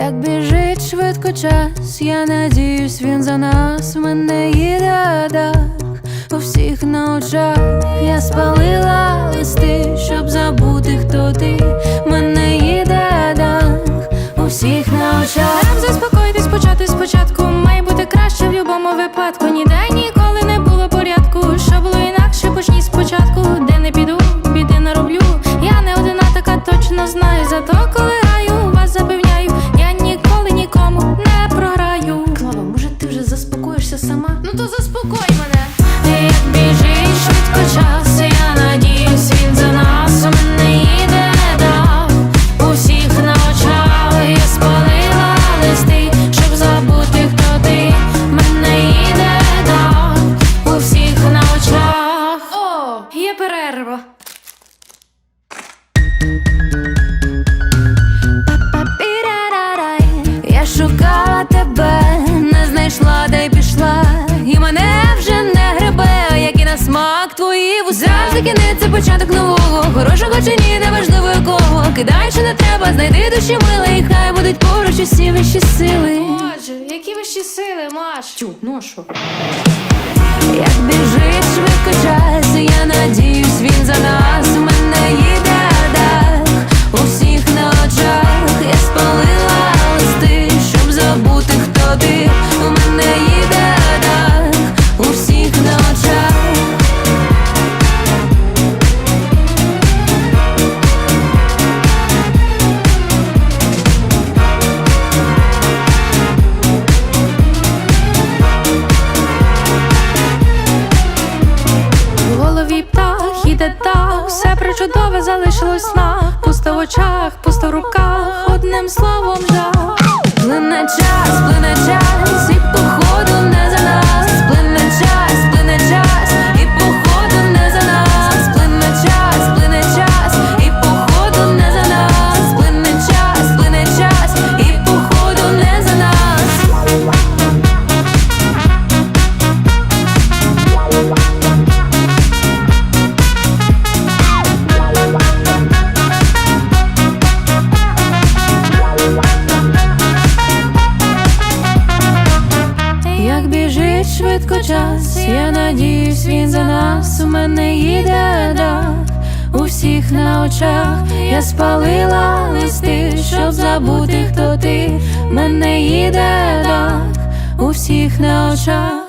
Як біжить швидко час, я надіюсь, він за нас мене їде дах у всіх на очах. Я спалила листи, щоб забути, хто ти мене їде дах у всіх на очах. Нам заспокоїтись, почати спочатку. Має бути краще в будь-якому випадку. Ніде ніколи не було порядку. Що було інакше, почніть спочатку. Де не піду, біди не роблю. Я не одина така точно знаю. Зато коли то твої Завжди кінець початок нового, хорошого чи ні, неважливо якого. Кидай, що не треба, знайди душі милий, хай будуть поруч усі вищі сили. Боже, які вищі сили, Маш? Тю, ну що? Як біжить швидко час, я надіюсь, він за нас все причудове залишилось на Пусто в очах, пусто в руках, одним словом жах. Плине час, плине час, біжить швидко час, я надіюсь, він за нас у мене їде дах у всіх на очах. Я спалила листи, щоб забути, хто ти. Мене їде дах у всіх на очах.